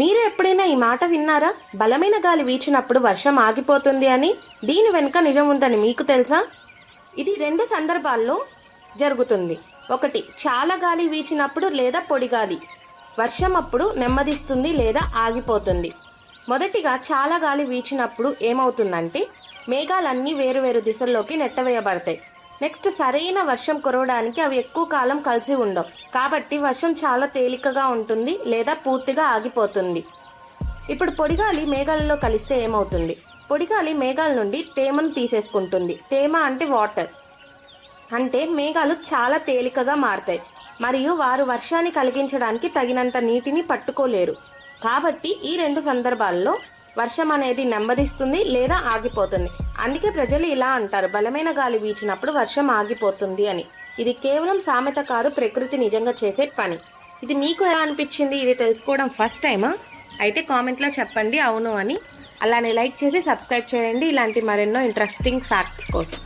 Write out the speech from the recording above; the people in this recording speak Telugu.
మీరు ఎప్పుడైనా ఈ మాట విన్నారా? బలమైన గాలి వీచినప్పుడు వర్షం ఆగిపోతుంది అని? దీని వెనుక నిజం ఉందని మీకు తెలుసా? ఇది రెండు సందర్భాల్లో జరుగుతుంది. ఒకటి చాలా గాలి వీచినప్పుడు లేదా పొడి గాలి. వర్షం అప్పుడు నెమ్మదిస్తుంది లేదా ఆగిపోతుంది. మొదటిగా చాలా గాలి వీచినప్పుడు ఏమవుతుందంటే మేఘాలన్నీ వేరు వేరు దిశల్లోకి నెట్టవేయబడతాయి. నెక్స్ట్ సరైన వర్షం కురవడానికి అవి ఎక్కువ కాలం కలిసి ఉండవు. కాబట్టి వర్షం చాలా తేలికగా ఉంటుంది లేదా పూర్తిగా ఆగిపోతుంది. ఇప్పుడు పొడిగాలి మేఘాలలో కలిస్తే ఏమవుతుంది? పొడిగాలి మేఘాల నుండి తేమను తీసేసుకుంటుంది. తేమ అంటే వాటర్. అంటే మేఘాలు చాలా తేలికగా మారుతాయి. మరియు వారు వర్షాన్ని కలిగించడానికి తగినంత నీటిని పట్టుకోలేరు. కాబట్టి ఈ రెండు సందర్భాల్లో వర్షం అనేది నెమ్మదిస్తుంది లేదా ఆగిపోతుంది. అందుకే ప్రజలు ఇలా అంటారు. బలమైన గాలి వీచినప్పుడు వర్షం ఆగిపోతుంది అని. ఇది కేవలం సామెత కాదు ప్రకృతి నిజంగా చేసే పని. ఇది మీకు ఎలా అనిపించింది? ఇది తెలుసుకోవడం ఫస్ట్ టైమా అయితే కామెంట్లో చెప్పండి. అవును అని. అలానే లైక్ చేసి సబ్స్క్రైబ్ చేయండి. ఇలాంటి మరెన్నో ఇంట్రెస్టింగ్ ఫ్యాక్ట్స్ కోసం.